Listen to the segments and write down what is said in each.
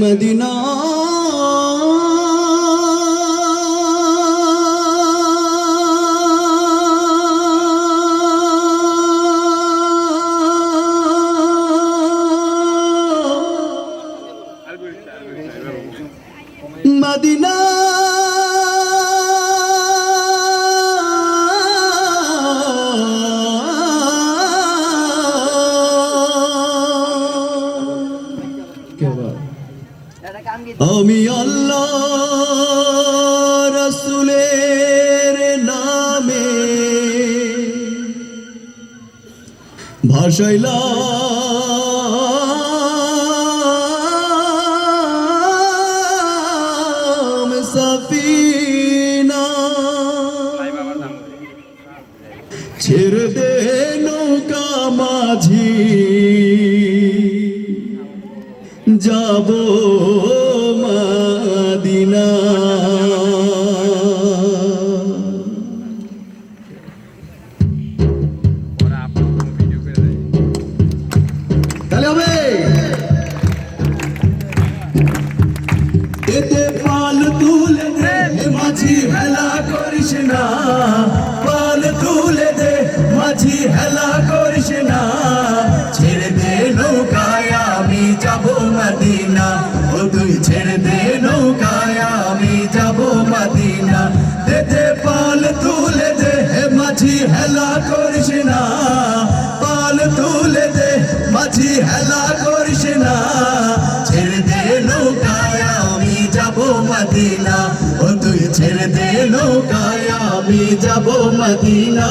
Medina. Medina. আমি আল্লাহ রসুলের নামে ভাসাইলাম সফিনা। মাঝি। যাব না, পাল তুলে দে, মাঝি হেলা করিস না। ছেড়ে দে নৌকায়, আমি যাব মদিনা। ও তুই ছেড়ে দে নৌকায়, আমি যাব মদিনা। এতে পাল তুলে দে মাঝি হেলা করিস না। পাল তুলে দে, মাঝি হেলা করিস না। ছেড়ে দে নৌকায়, আমি যাব মদিনা। আমি যাব মদিনা।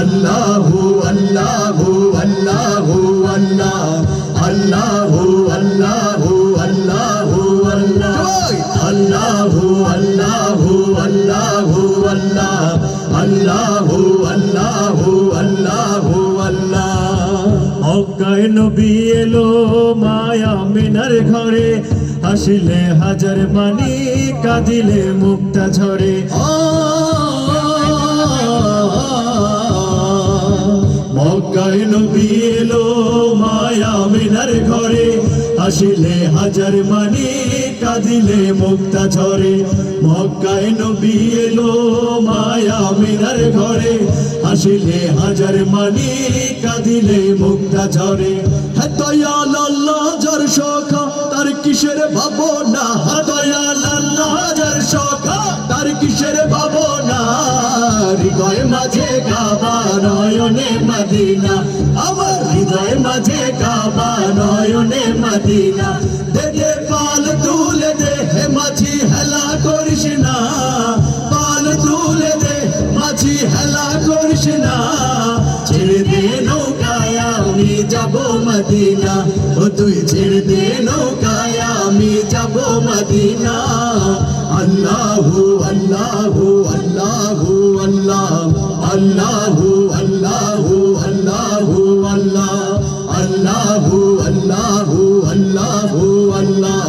আল্লাহু আল্লাহু আল্লাহু, আল্লাহ। আল্লাহু আল্লাহু আল্লাহু, আল্লাহ। আল্লাহু আল্লাহু আল্লাহু, আল্লাহ। আল্লাহু আল্লাহু আল্লাহু মক্কায় নবী এলো মায়া মিনার ঘরে। হাসিলে হাজার মানি কাঁদিলে মুক্তা ঝরে। মক্কায় নবী এলো মায়া মিনার ঘরে। হাসিলে হাজার মানি, কাঁদিলে মুক্তা ঝরে। মক্কায় নবী এলো মায়া মিনার ঘরে। হাসিলে হাজার মানি, কাঁদিলে মুক্তা ঝরে। দয়াল আল্লাহ, যার সখা, তার কিসের ভাবনা? দয়াল আল্লাহ, যার সখা, তার কিসের ভাবনা? হৃদয় মাঝে কাবা নয়নে মদিনা, আমার হৃদয় মাঝে কাবা নয়নে মদিনা। দে পাল তুলে দে, হে মাঝি, হেলা করিস না। পাল তুলে দে, মাঝি, হেলা করিস না। ছেড়ে দে নৌকায়, আমি যাব মদিনা। ও তুই ছেড়ে দে নৌকায়, আমি যাব মদিনা। আল্লাহু আল্লাহু, আল্লাহ, আল্লাহু আল্লাহু। আল্লাহু আল্লাহ,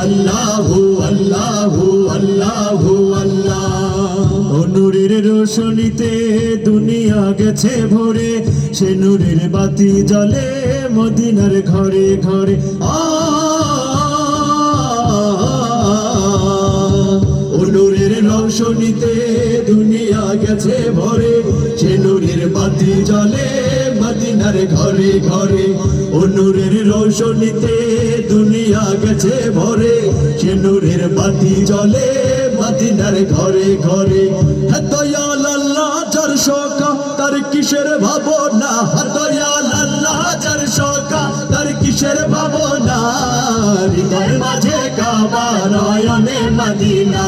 আল্লাহু আল্লাহু আল্লাহু আল্লাহ। অনুরের রোশনীতে দুনিয়া গেছে ভরে, সে নূরের বাতি জ্বলে মদিনার ঘরে ঘরে। আ অনুরের রৌশনীতে দুনিয়া গেছে ভরে সে নূরের বাতি জ্বলে মদিনার ঘরে ঘরে। অনুরের রৌশনীতে দুনিয়া গেছে ভরে। সে নূরের বাতি জ্বলে মদিনার ঘরে ঘরে। দয়াল আল্লাহ, যার শোকা তার কিসের ভাবনা? দয়াল আল্লাহ, যার শোকা তার কিসের ভাবনা? হৃদয় মাঝে কাবা নয়নে মদিনা,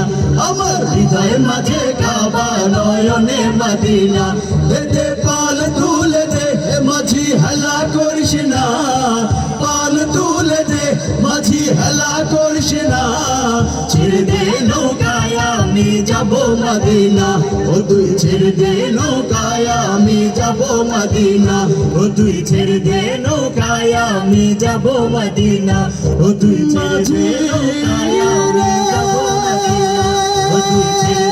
আমার হৃদয় মাঝে কাবা নয়নে মদিনা। দে দে পাল তুলে দে মাঝি, হেলা করিস না। পাল তুলে দে, মাঝি, হেলা করিস না। ছেড়ে দে আমি যাব মদিনা। ও তুই ছেড়ে দে আমি যাব মদিনা। ও তুই ছেড়ে দে আমি যাব মদিনা। ও তুই ছেড়ে দে আমি যাব মদিনা। ও তুই ছেড়ে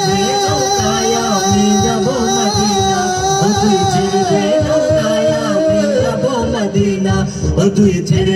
ও তুই ছেড়ে দে নৌকায় আমি যাব মদিনা ও তুই ছেড়ে